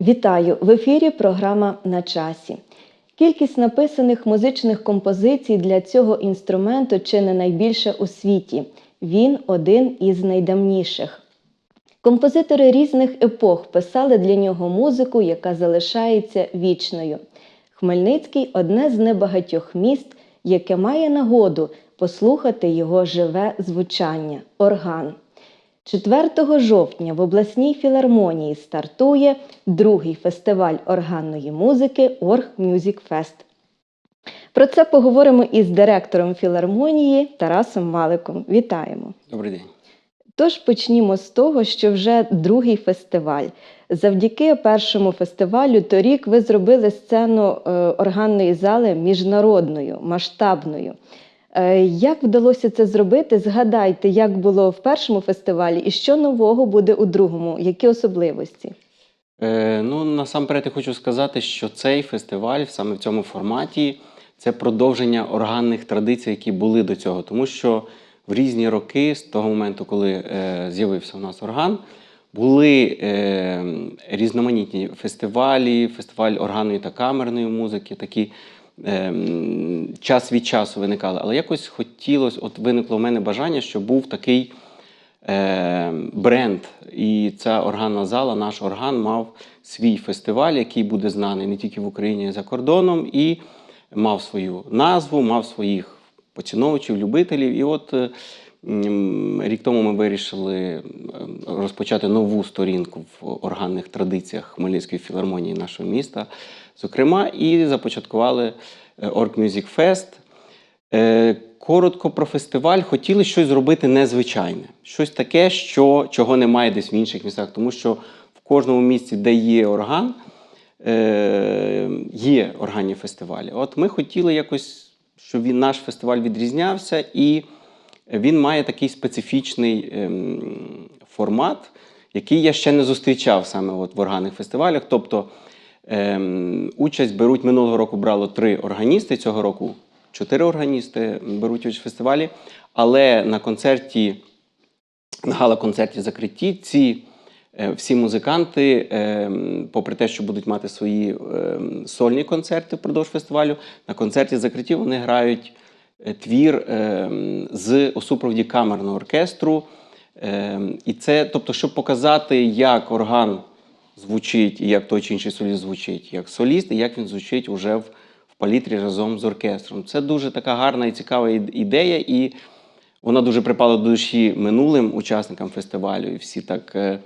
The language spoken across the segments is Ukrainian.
Вітаю! В ефірі програма на часі. Кількість написаних музичних композицій для цього інструменту чи не найбільша у світі. Він один із найдавніших. Композитори різних епох писали для нього музику, яка залишається вічною. Хмельницький одне з небагатьох міст, яке має нагоду послухати його живе звучання орган. 4 жовтня в обласній філармонії стартує другий фестиваль органної музики Орг Мюзік Фест. Про це поговоримо із директором філармонії Тарасом Маликом. Вітаємо! Добрий день. Тож почнімо з того, що вже другий фестиваль. Завдяки першому фестивалю торік ви зробили сцену е, органної зали міжнародною, масштабною. Е, Як вдалося це зробити? Згадайте, як було в першому фестивалі і що нового буде у другому, які особливості? Е, ну, насамперед я хочу сказати, що цей фестиваль саме в цьому форматі це продовження органних традицій, які були до цього. Тому що в різні роки, з того моменту, коли е, з'явився у нас орган, були е, різноманітні фестивалі, фестиваль органної та камерної музики, такі е, час від часу виникали. Але якось хотілося, от виникло в мене бажання, щоб був такий е, бренд. І ця органна зала, наш орган, мав свій фестиваль, який буде знаний не тільки в Україні, а й за кордоном, і мав свою назву, мав своїх поціновувачів, любителів. І от е, рік тому ми вирішили е, розпочати нову сторінку в органних традиціях Хмельницької філармонії нашого міста, зокрема, і започаткували е, Org Music Fest. Е, Коротко про фестиваль хотіли щось зробити незвичайне, щось таке, що, чого немає десь в інших містах, тому що в кожному місці, де є орган, е, є органні фестивалі. От ми хотіли якось, щоб він, наш фестиваль відрізнявся, і він має такий специфічний ем, формат, який я ще не зустрічав саме от в органних фестивалях. Тобто участь беруть минулого року брало три органісти, цього року чотири органісти беруть участь в фестивалі. Але на концерті, на гала-концерті закритті ці е, всі музиканти, е, попри те, що будуть мати свої е, сольні концерти впродовж фестивалю, на концерті закритті вони грають е, твір з у супроводі камерного оркестру. І це, тобто, щоб показати, як орган звучить, і як той чи інший соліст звучить, як соліст, і як він звучить уже в, в палітрі разом з оркестром. Це дуже така гарна і цікава ідея, і вона дуже припала до душі минулим учасникам фестивалю, і всі так е,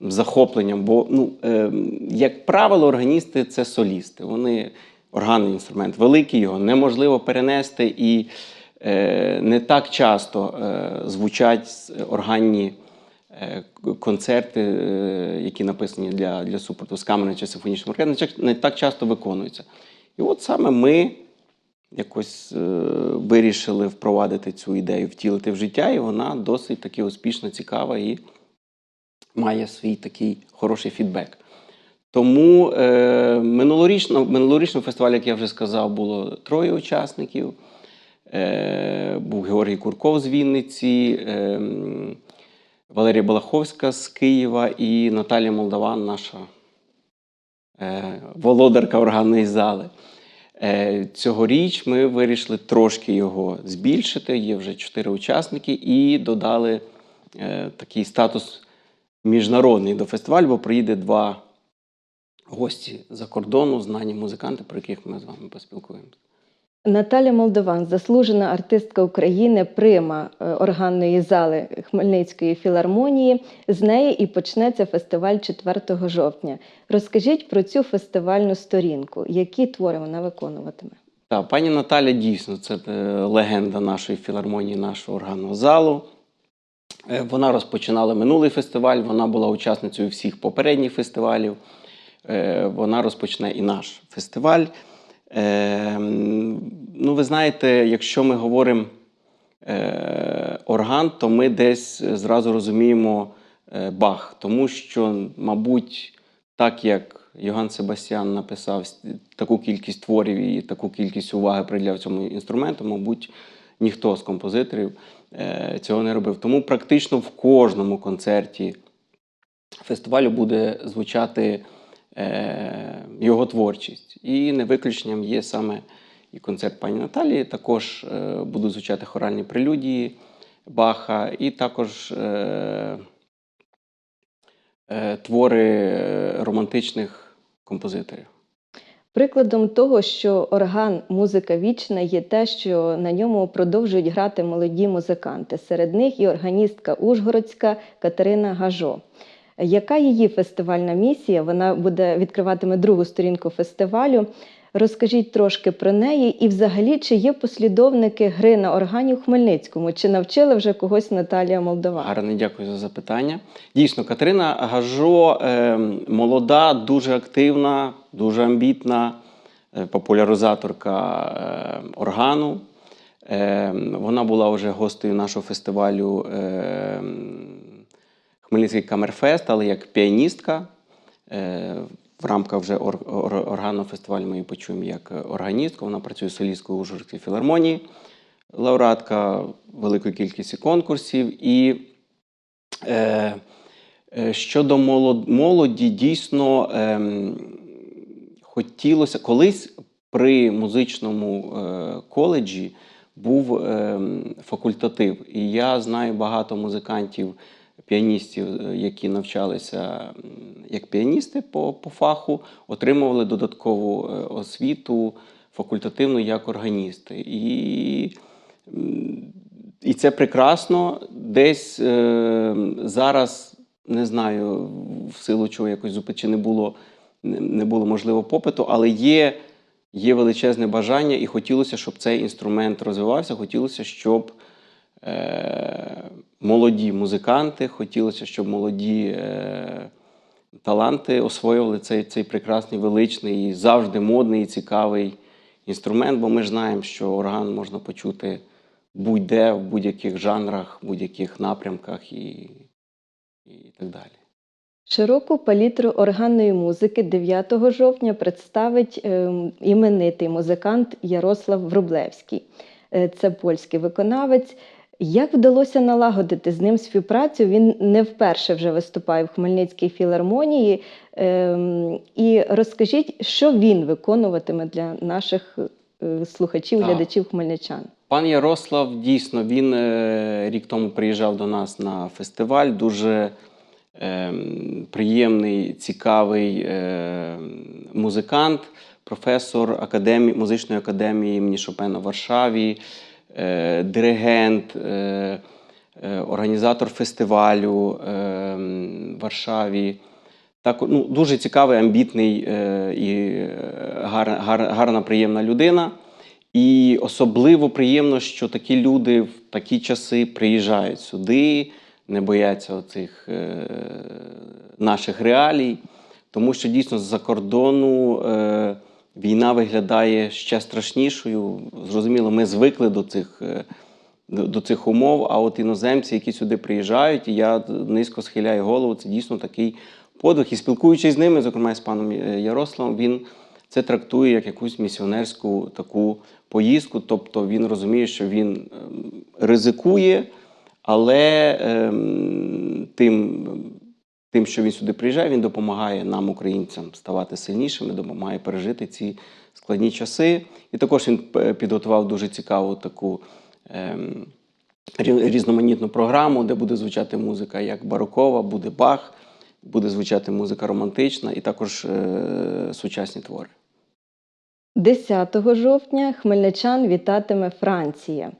захопленням. Бо, ну, е, як правило, органісти це солісти. Вони органний інструмент великий, його неможливо перенести, і е, не так часто е, звучать органні е, к- концерти, е, які написані для, для супорту з камерним чи симфонічним оркестром, не так часто виконуються. І от саме ми якось е, вирішили впровадити цю ідею, втілити в життя, і вона досить таки успішно цікава і має свій такий хороший фідбек. Тому е, минулорічно, в минулорічному фестивалі, як я вже сказав, було троє учасників. Е, був Георгій Курков з Вінниці, е, Валерія Балаховська з Києва і Наталія Молдаван, наша е, володарка органної зали. Е, Цьогоріч ми вирішили трошки його збільшити. Є вже чотири учасники, і додали е, такий статус міжнародний до фестивалю, бо приїде два гості за кордону, знані музиканти, про яких ми з вами поспілкуємося. Наталя Молдован, заслужена артистка України, прима е, органної зали Хмельницької філармонії. З неї і почнеться фестиваль 4 жовтня. Розкажіть про цю фестивальну сторінку, які твори вона виконуватиме. Так, пані Наталя дійсно це е, легенда нашої філармонії, нашого органного залу. Е, Вона розпочинала минулий фестиваль, вона була учасницею всіх попередніх фестивалів. Вона розпочне і наш фестиваль. Е, Ну, ви знаєте, якщо ми говоримо е, орган, то ми десь зразу розуміємо е, Бах, тому що, мабуть, так як Йоганн Себастьян написав таку кількість творів і таку кількість уваги приділяв цьому інструменту, мабуть, ніхто з композиторів е, цього не робив. Тому практично в кожному концерті фестивалю буде звучати його творчість. І не виключенням є саме і концерт пані Наталії. Також е, будуть звучати хоральні прелюдії Баха, і також е, е, твори е, романтичних композиторів. Прикладом того, що орган музика вічна є те, що на ньому продовжують грати молоді музиканти. Серед них і органістка Ужгородська Катерина Гажо. Яка її фестивальна місія? Вона буде відкриватиме другу сторінку фестивалю. Розкажіть трошки про неї і, взагалі, чи є послідовники гри на органі у Хмельницькому? Чи навчила вже когось Наталія Молдова? Гарне, дякую за запитання. Дійсно, Катерина Гажо е, молода, дуже активна, дуже амбітна е, популяризаторка е, органу. Е, вона була вже гостею нашого фестивалю е, Хмельницький Камерфест, але як піаністка. Е, в рамках вже ор, ор, органного фестивалю ми її почуємо як органістку. Вона працює солісткою Ужгородської філармонії, лауреатка великої кількості конкурсів. І е, е, щодо молод, молоді, дійсно е, хотілося колись при музичному е, коледжі був е, факультатив. І я знаю багато музикантів, піаністів, е, які навчалися як піаністи по, по фаху, отримували додаткову е, освіту факультативну як органісти. І, і це прекрасно. Десь е, зараз не знаю, в силу чого якось зупи- чи не було, не було можливо попиту, але є, є величезне бажання, і хотілося, щоб цей інструмент розвивався. Хотілося, щоб е, молоді музиканти, хотілося, щоб молоді е, таланти освоювали цей, цей прекрасний, величний, і завжди модний і цікавий інструмент, бо ми ж знаємо, що орган можна почути будь-де, в будь-яких жанрах, в будь-яких напрямках і, і так далі. Широку палітру органної музики 9 жовтня представить ем, іменитий музикант Ярослав Врублевський. Е, Це польський виконавець. Як вдалося налагодити з ним співпрацю? Він не вперше вже виступає в Хмельницькій філармонії. Ем, І розкажіть, що він виконуватиме для наших е, слухачів, глядачів хмельничан. Пан Ярослав дійсно він е, рік тому приїжджав до нас на фестиваль. Дуже е, приємний, цікавий е, музикант, професор академії, музичної академії імені Шопена в Варшаві, диригент, е, е, організатор фестивалю е, в Варшаві. Так, ну, дуже цікавий, амбітний е, і е, гар, гар, гарна, приємна людина. І особливо приємно, що такі люди в такі часи приїжджають сюди, не бояться оцих е, наших реалій, тому що дійсно з-за кордону е, війна виглядає ще страшнішою. Зрозуміло, ми звикли до цих. Е, до, цих умов, а от іноземці, які сюди приїжджають, і я низько схиляю голову, це дійсно такий подвиг. І спілкуючись з ними, зокрема з паном е, Ярославом, він це трактує як якусь місіонерську таку поїздку. Тобто він розуміє, що він ем, ризикує, але ем, тим, тим, що він сюди приїжджає, він допомагає нам, українцям, ставати сильнішими, допомагає пережити ці складні часи. І також він е, підготував дуже цікаву таку. ем, Різноманітну програму, де буде звучати музика як барокова, буде бах, буде звучати музика романтична і також е, сучасні твори. 10 жовтня хмельничан вітатиме Франція.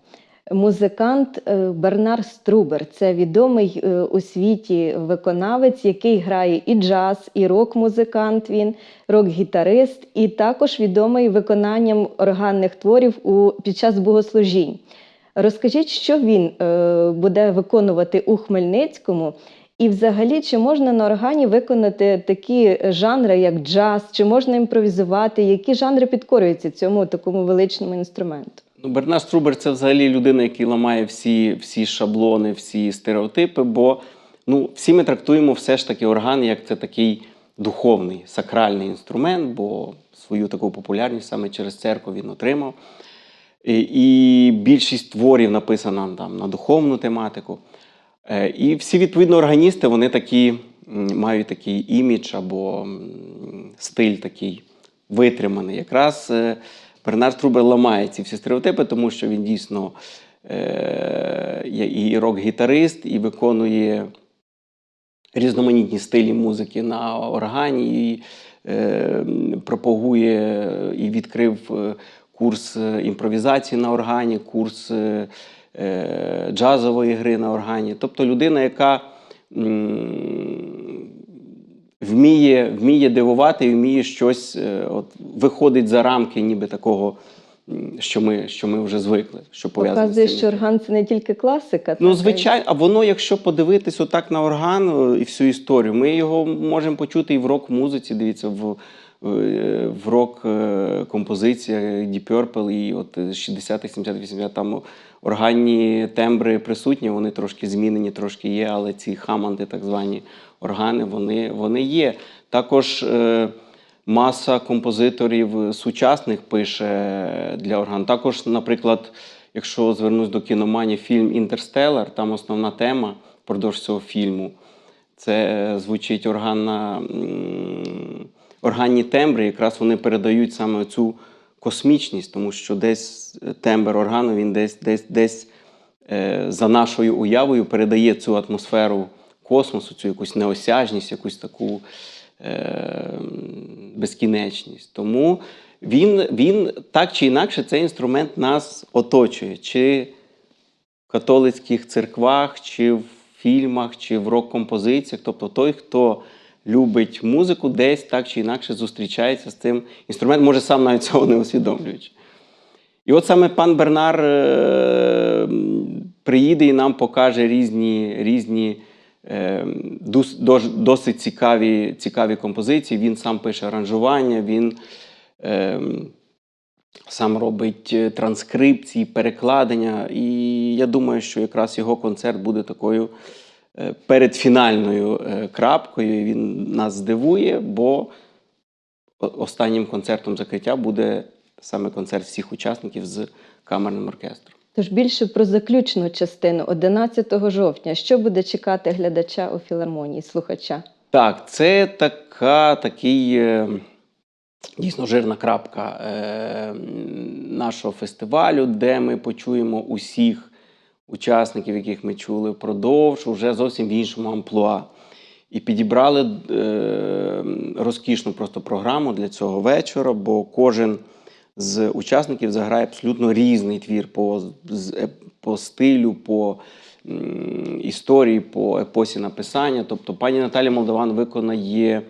Музикант е, Бернар Струбер це відомий е, у світі виконавець, який грає і джаз, і рок-музикант. Він рок-гітарист, і також відомий виконанням органних творів у під час богослужінь. Розкажіть, що він е, буде виконувати у Хмельницькому, і взагалі, чи можна на органі виконати такі жанри, як джаз, чи можна імпровізувати? Які жанри підкорюються цьому такому величному інструменту? Ну, Бернар Струбер це взагалі людина, який ламає всі, всі шаблони, всі стереотипи, бо ну, всі ми трактуємо все ж таки орган як це такий духовний, сакральний інструмент, бо свою таку популярність саме через церкву він отримав. І, і більшість творів написана там на духовну тематику. Е, І всі відповідно органісти вони такі мають такий імідж або стиль такий витриманий. Якраз Бернард Трубер ламає ці всі стереотипи, тому що він дійсно е, і рок-гітарист, і виконує різноманітні стилі музики на органі, і е, пропагує і відкрив е, курс е, імпровізації на органі, курс е, е, джазової гри на органі. Тобто людина, яка м, вміє, вміє дивувати і вміє щось, е, от, виходить за рамки, ніби такого, що ми, що ми вже звикли, що пов'язано Показує, що орган це не тільки класика. Ну, звичайно, а воно, якщо подивитись отак на орган е, і всю історію, ми його можемо почути і в рок-музиці, дивіться, в, е, в рок-композиціях Deep Purple, і от 60-х, 70-х, 80-х, там органні тембри присутні, вони трошки змінені, трошки є, але ці хаманди, так звані органи, вони, вони є. Також е, маса композиторів сучасних пише для орган. Також, наприклад, якщо звернусь до кіноманії, фільм Інтерстелар, там основна тема впродовж цього фільму. Це звучить органна, органні тембри, якраз вони передають саме цю космічність, тому що десь тембр органу він десь, десь, десь е, за нашою уявою передає цю атмосферу космосу, цю якусь неосяжність, якусь таку е, безкінечність. Тому він, він так чи інакше цей інструмент нас оточує. Чи в католицьких церквах, чи в фільмах, чи в рок-композиціях. Тобто той, хто любить музику, десь так чи інакше зустрічається з цим інструментом, може сам навіть цього не усвідомлюючи. І от саме пан Бернар е, приїде і нам покаже різні, різні досить цікаві, цікаві композиції. Він сам пише аранжування, він е, сам робить е, транскрипції, перекладення. І я думаю, що якраз його концерт буде такою е, передфінальною е, крапкою. І Він нас здивує, бо останнім концертом закриття буде саме концерт всіх учасників з камерним оркестром. Тож більше про заключну частину 11 жовтня. Що буде чекати глядача у філармонії, слухача? Так, це така, такий е, дійсно жирна крапка е, нашого фестивалю, де ми почуємо усіх учасників, яких ми чули впродовж, уже зовсім в іншому амплуа. І підібрали е, розкішну просто програму для цього вечора, бо кожен з учасників заграє абсолютно різний твір по, е, по стилю, по історії, по епосі написання. Тобто пані Наталя Молдаван виконає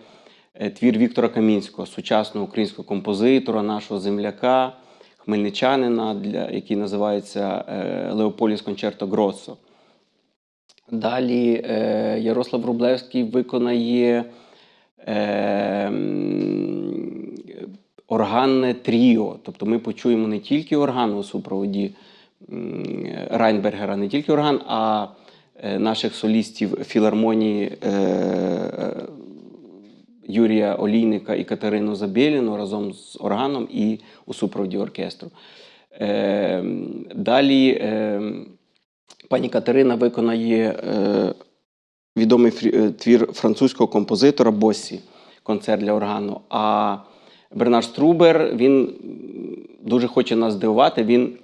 е, твір Віктора Камінського, сучасного українського композитора, нашого земляка, хмельничанина, для, який називається е, Леополіс Кончерто Гроссо. Далі Ярослав Рублевський виконає органне тріо. Тобто ми почуємо не тільки орган у супроводі Райнбергера, не тільки орган, а е, наших солістів філармонії е, е, Юрія Олійника і Катерину Забєліну разом з органом і у супроводі оркестру. Далі пані Катерина виконає відомий твір французького композитора Боссі, концерт для органу. А Бернар Струбер він дуже хоче нас здивувати. Він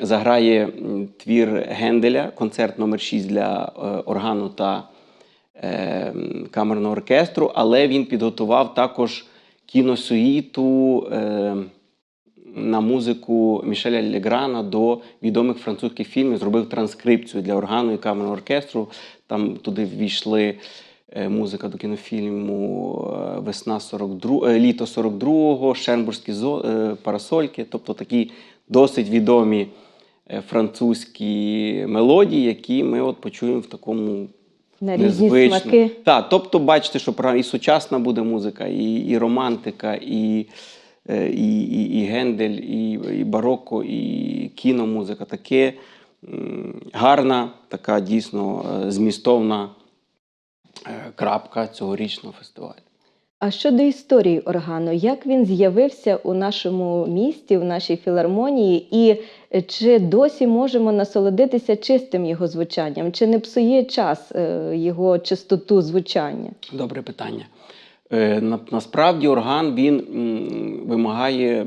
заграє твір Генделя, концерт номер 6 для е, органу та е, камерного оркестру, але він підготував також кіносуїту е, на музику Мішеля Леграна до відомих французьких фільмів, зробив транскрипцію для органу і камерного оркестру. Там туди ввійшли музика до кінофільму е, Весна 42, е, Літо 42-го, Шенбурзькі е, парасольки, тобто такі досить відомі е, французькі мелодії, які ми от почуємо в такому На різні смаки. Так, тобто, бачите, що і сучасна буде музика, і, і романтика, і, е, і, і, і гендель, і, і бароко, і кіномузика. Таке гарна, така дійсно е, змістовна е, крапка цьогорічного фестивалю. А щодо історії органу, як він з'явився у нашому місті, в нашій філармонії, і е, чи досі можемо насолодитися чистим його звучанням, чи не псує час е, його чистоту звучання? Добре питання. Е, насправді орган він вимагає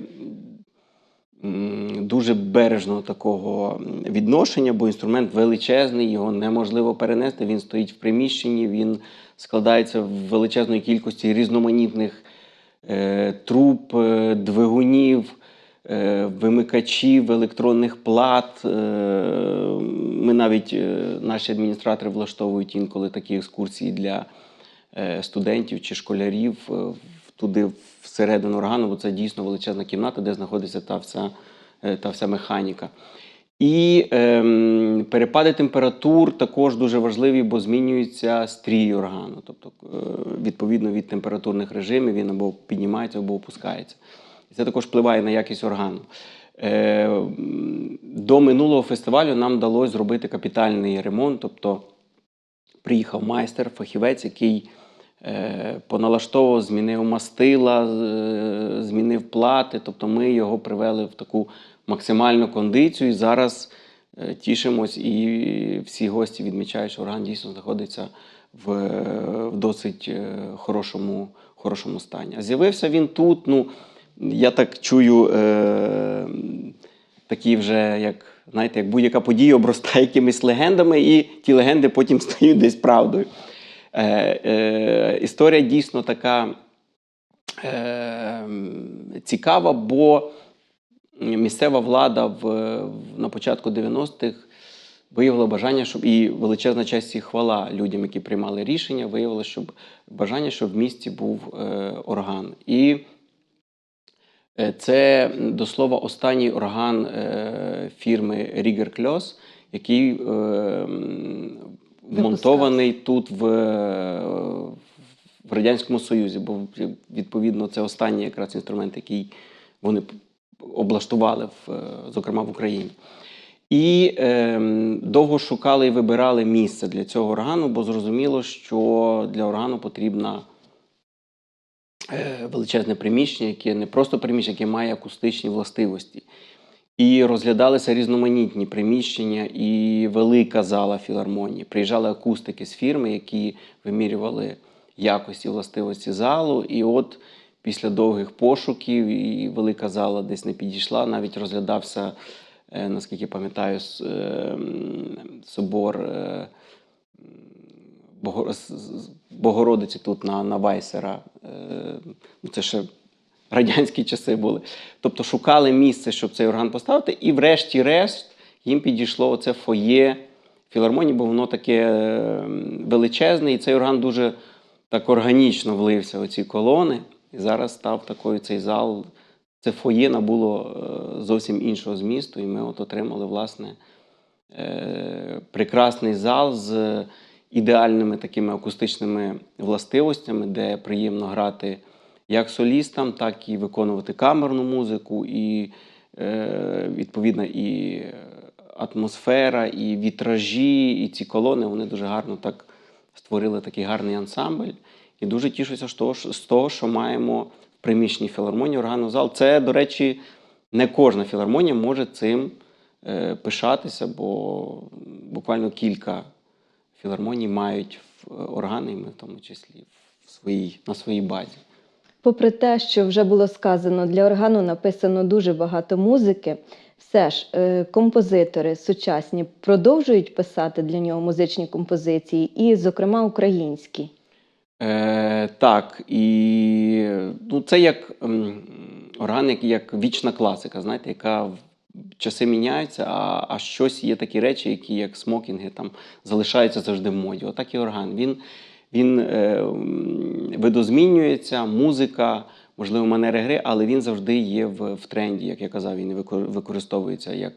дуже бережного такого відношення, бо інструмент величезний, його неможливо перенести. Він стоїть в приміщенні, він складається в величезної кількості різноманітних е, труб, е, двигунів, е, вимикачів, електронних плат. Е, ми навіть е, наші адміністратори влаштовують інколи такі екскурсії для студентів чи школярів туди всередину органу, бо це дійсно величезна кімната, де знаходиться та вся, е, та вся механіка. І ем, перепади температур також дуже важливі, бо змінюється стрій органу. Тобто, е, відповідно від температурних режимів, він або піднімається, або опускається. І це також впливає на якість органу. Е, до минулого фестивалю нам вдалося зробити капітальний ремонт. Тобто приїхав майстер, фахівець, який поналаштовував, змінив мастила, змінив плати. Тобто ми його привели в таку максимальну кондицію. І зараз е, тішимось, і всі гості відмічають, що орган дійсно знаходиться в, е, в досить е, хорошому, хорошому стані. А з'явився він тут. Ну, я так чую. Е, такі вже, як знаєте, як будь-яка подія обростає якимись легендами, і ті легенди потім стають десь правдою. Е, е, історія дійсно така е, цікава, бо місцева влада в, в, на початку 90-х виявила бажання, щоб і величезна часть і хвала людям, які приймали рішення, виявила, щоб бажання, щоб в місті був е, орган. І Е, Це до слова останній орган е, фірми Рігер Кльос, який е, вмонтований тут в, в Радянському Союзі, бо відповідно це останній якраз інструмент, який вони облаштували, в, зокрема в Україні. І е, довго шукали і вибирали місце для цього органу, бо зрозуміло, що для органу потрібна е, величезне приміщення, яке не просто приміщення, яке має акустичні властивості. І розглядалися різноманітні приміщення і велика зала філармонії. Приїжджали акустики з фірми, які вимірювали якості властивості залу. І от після довгих пошуків і велика зала десь не підійшла, навіть розглядався, е, наскільки пам'ятаю, е, собор. е, Богородиці тут на, на Вайсера. Ну, Це ще радянські часи були. Тобто шукали місце, щоб цей орган поставити, і врешті-решт їм підійшло оце фоє філармонії, бо воно таке е, величезне, і цей орган дуже так органічно влився у ці колони. І зараз став такою цей зал. Це фоє набуло е, зовсім іншого змісту, і ми от отримали, власне, е, прекрасний зал з ідеальними такими акустичними властивостями, де приємно грати як солістам, так і виконувати камерну музику, і е, відповідно і атмосфера, і вітражі, і ці колони вони дуже гарно так створили такий гарний ансамбль. І дуже тішуся з того, що- маємо в приміщенні філармонії органний зал. Це, до речі, не кожна філармонія може цим е, пишатися, бо буквально кілька філармоній мають органи, і ми в тому числі в своїй, на своїй базі. Попри те, що вже було сказано, для органу написано дуже багато музики, все ж е, композитори сучасні продовжують писати для нього музичні композиції, і, зокрема, українські. Е, так, і ну, це як орган, як, як вічна класика, знаєте, яка в часи міняються, а, а щось є такі речі, які як смокінги там залишаються завжди в моді. Отак і орган. Він, він е, видозмінюється, музика, можливо, манери гри, але він завжди є в, в тренді, як я казав, він використовується як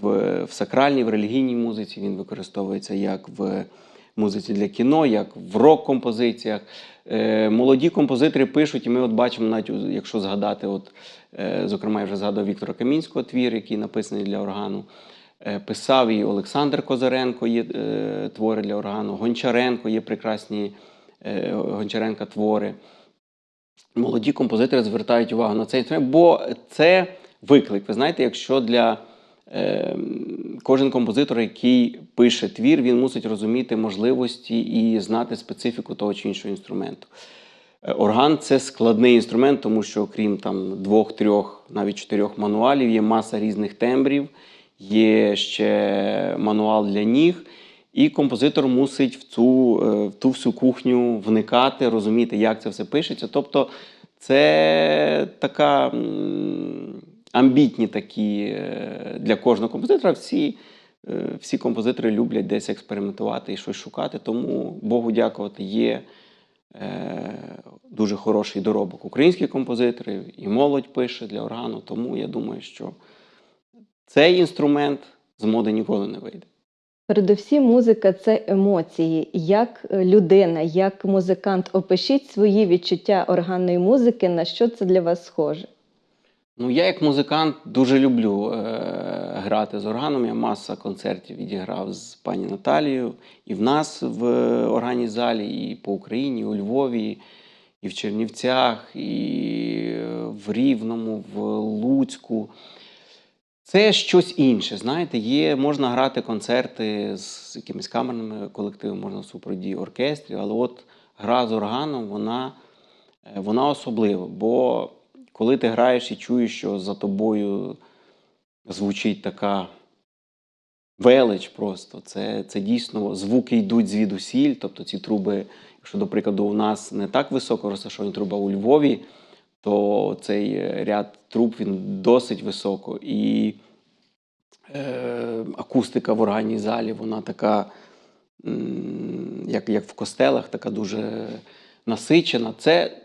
в, в сакральній, в релігійній музиці, він використовується як в музиці для кіно, як в рок-композиціях. Е, молоді композитори пишуть, і ми от бачимо, навіть якщо згадати, от, е, зокрема, я вже згадав Віктора Камінського твір, який написаний для органу. Е, Писав і Олександр Козаренко є е, твори для органу, Гончаренко є прекрасні е, Гончаренка твори. Молоді композитори звертають увагу на цей інструмент, бо це виклик. Ви знаєте, якщо для е, кожен композитор, який пише твір, він мусить розуміти можливості і знати специфіку того чи іншого інструменту. Орган це складний інструмент, тому що окрім там двох, трьох, навіть чотирьох мануалів, є маса різних тембрів, є ще мануал для ніг. І композитор мусить в цю, е, в ту всю кухню вникати, розуміти, як це все пишеться. Тобто, це така амбітні такі е, для кожного композитора. Всі, е, всі композитори люблять десь експериментувати і щось шукати. Тому Богу дякувати є дуже хороший доробок українських композиторів, і молодь пише для органу. Тому я думаю, що цей інструмент з моди ніколи не вийде. Передусім, музика це емоції. Як е, людина, як музикант, опишіть свої відчуття органної музики, на що це для вас схоже? Ну, я як музикант дуже люблю е, грати з органом. Я маса концертів відіграв з пані Наталією і в нас в органній залі, і по Україні, і у Львові, і в Чернівцях, і в Рівному, в Луцьку. Це щось інше. Знаєте, є, можна грати концерти з якимись камерними колективами, можна в супроводі оркестрів, але от гра з органом, вона, е, вона особлива. Бо коли ти граєш і чуєш, що за тобою звучить така велич просто, це, це дійсно звуки йдуть звідусіль. Тобто ці труби, якщо, до прикладу, у нас не так високо розташовані труба у Львові, то цей е, ряд труб він досить високо. І е, акустика в органній залі, вона така, як, як в костелах, така дуже насичена. Це,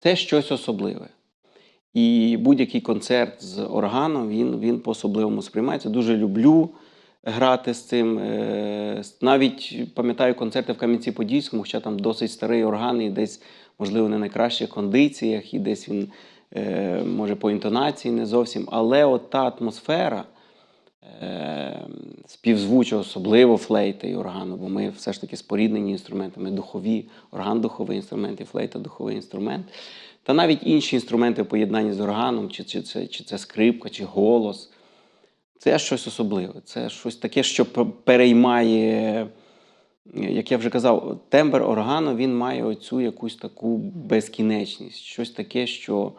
це щось особливе. І будь-який концерт з органом він, він по-особливому сприймається. Дуже люблю грати з цим. Е, Навіть пам'ятаю концерти в Кам'янці-Подільському, хоча там досить старий орган, і десь, можливо, не найкращих кондиціях, і десь він, е, може, по інтонації не зовсім. Але от та атмосфера е, співзвуча, особливо флейти і органу, бо ми все ж таки споріднені інструментами, духові, орган духовий інструмент і флейта духовий інструмент. Та навіть інші інструменти в поєднанні з органом, чи, чи, це, чи це скрипка, чи голос. Це щось особливе. Це щось таке, що переймає, як я вже казав, тембр органу він має оцю якусь таку безкінечність, щось таке, що,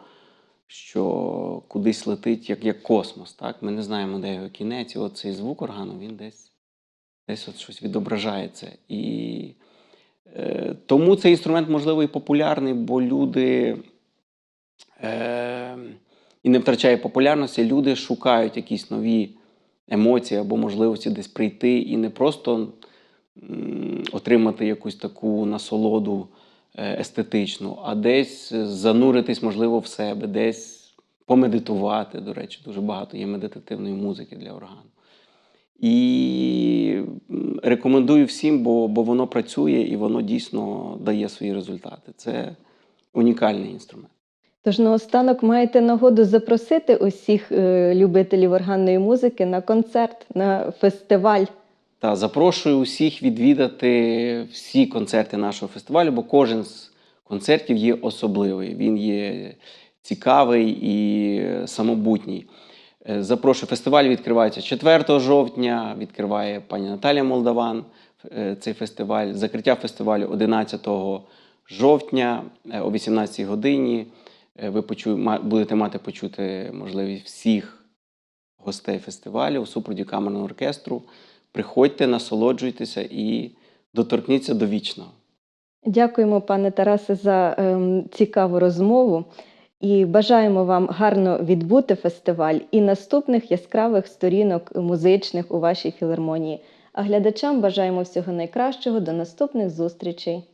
що кудись летить, як, як космос. Так? Ми не знаємо, де його кінець, і от звук органу він десь, десь от щось відображає це. І е, тому цей інструмент, можливо, і популярний, бо люди. Е, і не втрачає популярності, люди шукають якісь нові емоції або можливості десь прийти і не просто отримати якусь таку насолоду е, естетичну, а десь зануритись, можливо, в себе, десь помедитувати. До речі, дуже багато є медитативної музики для органу. І рекомендую всім, бо, бо воно працює і воно дійсно дає свої результати. Це унікальний інструмент. Тож наостанок маєте нагоду запросити усіх е, любителів органної музики на концерт, на фестиваль. Та запрошую усіх відвідати всі концерти нашого фестивалю, бо кожен з концертів є особливий. Він є цікавий і самобутній. Е, Запрошую, фестиваль відкривається 4 жовтня, відкриває пані Наталія Молдаван е, цей фестиваль. Закриття фестивалю 11 жовтня е, о 18 годині. Ви будете мати почути можливість всіх гостей фестивалю у супроводі камерного оркестру. Приходьте, насолоджуйтеся і доторкніться до вічного. Дякуємо, пане Тарасе, за е, цікаву розмову і бажаємо вам гарно відбути фестиваль і наступних яскравих сторінок музичних у вашій філармонії. А глядачам бажаємо всього найкращого. До наступних зустрічей.